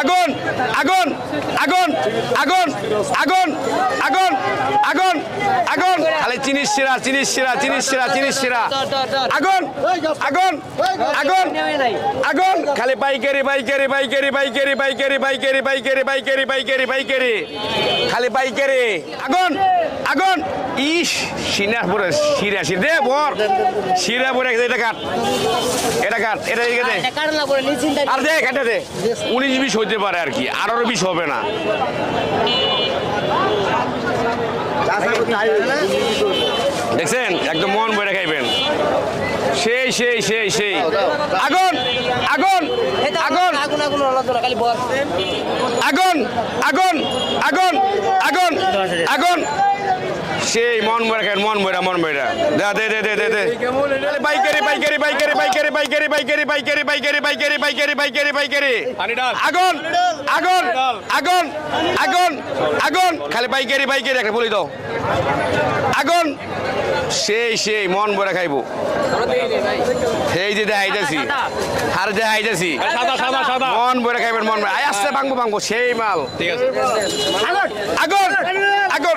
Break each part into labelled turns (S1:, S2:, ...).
S1: আগুন আগুন আগুন আগুন আগুন। চিনিস শিরা চিনিস শিরা চিনিস শিরা চিনিস শিরা। আগুন আগুন আগুন আগুন। খালি পাইকারি পাইকারি পাইকারি পাইকারি পাইকারি পাইকারি পাইকারি পাইকারি পাইকারি পাইকারি। খালি পাইকারি। আগুন আগুন। ইস সিনা পরে শিরা শিরা। দে, বর। শিরা পরে এটা কাট এটা কাট এটা দিকে দে। আর দে কেটে দে। উনিশ বিশ হইতে পারে আর কি। আঠারো বিশ হবে না। দেখছেন? একদম মন বইরে খাইবেন। সেই সেই সেই সেই। আগুন আগুন আগুন
S2: আগুন। আগুন
S1: আগুন আগুন আগুন। সেই মন মরে খান মন মরা মন মরা দে দে দে দে দে দে পাইকারি পাইকারি পাইকারি পাইকারি পাইকারি পাইকারি পাইকারি পাইকারি পাইকারি পাইকারি পাইকারি পাইকারি আগুন আগুন আগুন আগুন আগুন খালি পাইকারি পাইকারি একটা বলি দাও আগুন সেই সেই মন ভরে খাইবো এই যে দেখাইতেছি আর দেখাইতেছি
S3: সাদা সাদা সাদা
S1: মন ভরে খাইবেন মন আসছে ভাঙবো ভাঙবো সেই মাল ঠিক আছে আগুন আগুন আগুন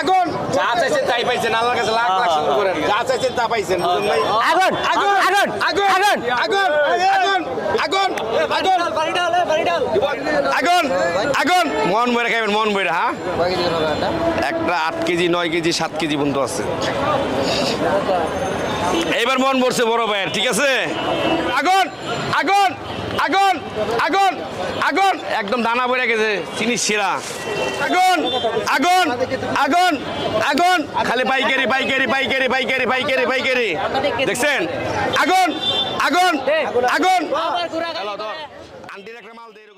S1: আগুন যা চাইছেন তাই পাইছেন আল্লাহর কাছে লাখ লাখ শুরু করেন। যা চাইছেন তা পাইছেন বুঝুন নাই
S2: আগুন
S1: আগুন
S2: আগুন
S1: আগুন আগুন। আগুন আগুন আগুন আগুন।
S2: বাড়ি ডাল বাড়ি ডাল
S1: আগুন আগুন। মন ভরে খাইবেন মন ভরে হ্যাঁ? একটা আট কেজি নয় কেজি সাত কেজি পর্যন্ত আছে। এইবার মন পড়ছে বড় ভাইয়ের ঠিক আছে? আগুন আগুন। আগুন আগুন আগুন। একদম দানা পড়ে গেছে চিনি শিরা আগুন আগুন আগুন আগুন। খালি পাইকারি পাইকারি পাইকারি পাইকারি পাইকারি পাইকারি। দেখছেন? আগুন আগুন আগুন। আন্টির একটা মাল দে এরকম। স্যার